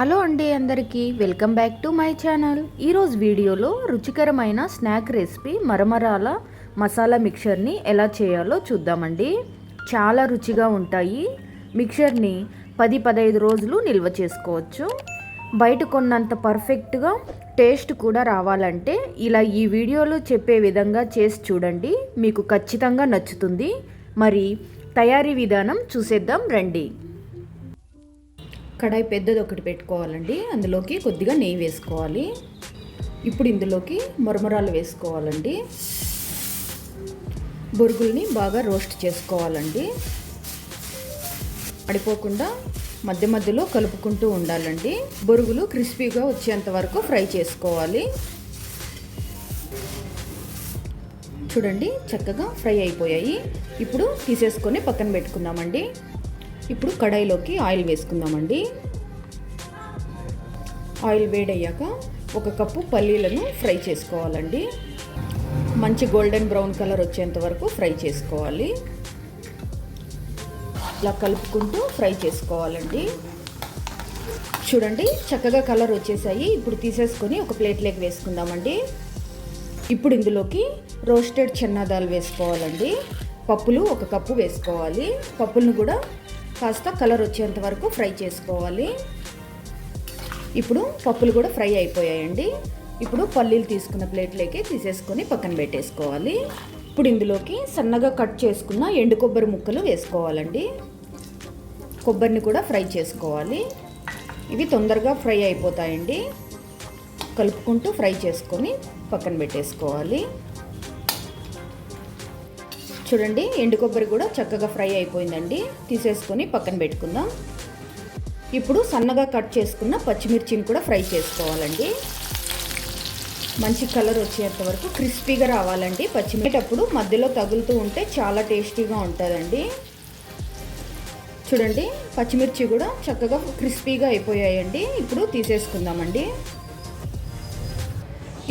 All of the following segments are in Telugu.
హలో అండి అందరికీ welcome back to my channel. ఈరోజు వీడియోలో రుచికరమైన స్నాక్ రెసిపీ మరమరాల మసాలా మిక్చర్ని ఎలా చేయాలో చూద్దామండి. చాలా రుచిగా ఉంటాయి. మిక్చర్ని పది పదహైదు రోజులు నిల్వ చేసుకోవచ్చు. బయట కొన్నంత పర్ఫెక్ట్గా టేస్ట్ కూడా రావాలంటే ఇలా ఈ వీడియోలో చెప్పే విధంగా చేసి చూడండి. మీకు ఖచ్చితంగా నచ్చుతుంది. మరి తయారీ విధానం చూసేద్దాం రండి. కడాయి పెద్దది ఒకటి పెట్టుకోవాలండి. అందులోకి కొద్దిగా నెయ్యి వేసుకోవాలి. ఇప్పుడు ఇందులోకి మరమరాలు వేసుకోవాలండి. బొరుగుల్ని బాగా రోస్ట్ చేసుకోవాలండి. పడిపోకుండా మధ్య మధ్యలో కలుపుకుంటూ ఉండాలండి. బొరుగులు క్రిస్పీగా వచ్చేంత వరకు ఫ్రై చేసుకోవాలి. చూడండి చక్కగా ఫ్రై అయిపోయాయి. ఇప్పుడు తీసేసుకొని పక్కన పెట్టుకుందామండి. ఇప్పుడు కడాయిలోకి ఆయిల్ వేసుకుందామండి. ఆయిల్ వేడయ్యాక ఒక కప్పు పల్లీలను ఫ్రై చేసుకోవాలండి. మంచి గోల్డెన్ బ్రౌన్ కలర్ వచ్చేంత వరకు ఫ్రై చేసుకోవాలి. ఇలా కలుపుకుంటూ ఫ్రై చేసుకోవాలండి. చూడండి చక్కగా కలర్ వచ్చేసాయి. ఇప్పుడు తీసేసుకొని ఒక ప్లేట్లోకి వేసుకుందామండి. ఇప్పుడు ఇందులోకి రోస్టెడ్ చెన్నాదాలు వేసుకోవాలండి. పప్పులు ఒక కప్పు వేసుకోవాలి. పప్పులను కూడా కాస్త కలర్ వచ్చేంత వరకు ఫ్రై చేసుకోవాలి. ఇప్పుడు పప్పులు కూడా ఫ్రై అయిపోయాయండి. ఇప్పుడు పల్లీలు తీసుకున్న ప్లేట్లోకి తీసేసుకొని పక్కన పెట్టేసుకోవాలి. ఇప్పుడు ఇందులోకి సన్నగా కట్ చేసుకున్న ఎండు కొబ్బరి ముక్కలు వేసుకోవాలండి. కొబ్బరిని కూడా ఫ్రై చేసుకోవాలి. ఇవి తొందరగా ఫ్రై అయిపోతాయండి. కలుపుకుంటూ ఫ్రై చేసుకొని పక్కన పెట్టేసుకోవాలి. చూడండి ఎండు కొబ్బరి కూడా చక్కగా ఫ్రై అయిపోయిందండి. తీసేసుకొని పక్కన పెట్టుకుందాం. ఇప్పుడు సన్నగా కట్ చేసుకున్న పచ్చిమిర్చిని కూడా ఫ్రై చేసుకోవాలండి. మంచి కలర్ వచ్చేంత వరకు క్రిస్పీగా రావాలండి పచ్చిమిరటప్పుడు మధ్యలో తగులుతూ ఉంటే చాలా టేస్టీగా ఉంటుందండి. చూడండి పచ్చిమిర్చి కూడా చక్కగా క్రిస్పీగా అయిపోయాయండి. ఇప్పుడు తీసేసుకుందామండి.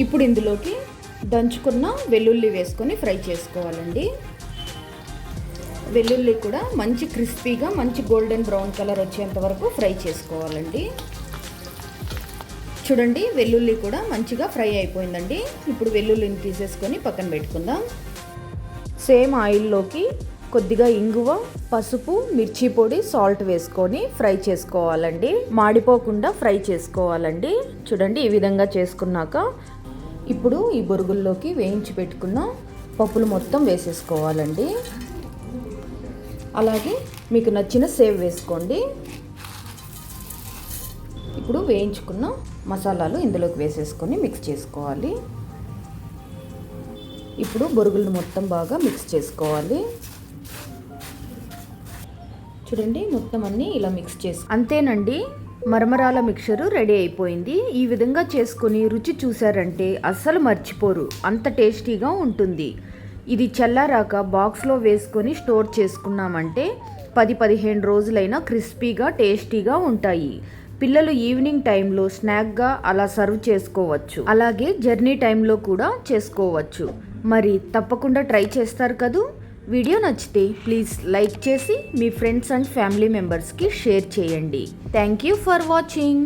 ఇప్పుడు ఇందులోకి దంచుకున్న వెల్లుల్లి వేసుకొని ఫ్రై చేసుకోవాలండి. వెల్లుల్లి కూడా మంచి క్రిస్పీగా మంచి గోల్డెన్ బ్రౌన్ కలర్ వచ్చేంత వరకు ఫ్రై చేసుకోవాలండి. చూడండి వెల్లుల్లి కూడా మంచిగా ఫ్రై అయిపోయిందండి. ఇప్పుడు వెల్లుల్లిని తీసేసుకొని పక్కన పెట్టుకుందాం. సేమ్ ఆయిల్లోకి కొద్దిగా ఇంగువ పసుపు మిర్చి పొడి సాల్ట్ వేసుకొని ఫ్రై చేసుకోవాలండి. మాడిపోకుండా ఫ్రై చేసుకోవాలండి. చూడండి ఈ విధంగా చేసుకున్నాక ఇప్పుడు ఈ బొరుగుల్లోకి వేయించి పెట్టుకున్న పప్పులు మొత్తం వేసేసుకోవాలండి. అలాగే మీకు నచ్చిన సేవ్ వేసుకోండి. ఇప్పుడు వేయించుకున్న మసాలాలు ఇందులోకి వేసేసుకొని మిక్స్ చేసుకోవాలి. ఇప్పుడు బొరుగులను మొత్తం బాగా మిక్స్ చేసుకోవాలి. చూడండి మొత్తం అన్నీ ఇలా మిక్స్ చేసి అంతేనండి మరమరాల మిక్చరు రెడీ అయిపోయింది. ఈ విధంగా చేసుకొని రుచి చూసారంటే అస్సలు మర్చిపోరు. అంత టేస్టీగా ఉంటుంది. ఇది చల్లారాక బాక్స్లో వేసుకొని స్టోర్ చేసుకున్నామంటే పది పదిహేను రోజులైనా క్రిస్పీగా టేస్టీగా ఉంటాయి. పిల్లలు ఈవినింగ్ టైంలో స్నాక్గా అలా సర్వ్ చేసుకోవచ్చు. అలాగే జర్నీ టైంలో కూడా చేసుకోవచ్చు. మరి తప్పకుండా ట్రై చేస్తారు కదూ? వీడియో నచ్చితే ప్లీజ్ లైక్ చేసి మీ ఫ్రెండ్స్ అండ్ ఫ్యామిలీ మెంబర్స్కి షేర్ చేయండి. Thank you for watching.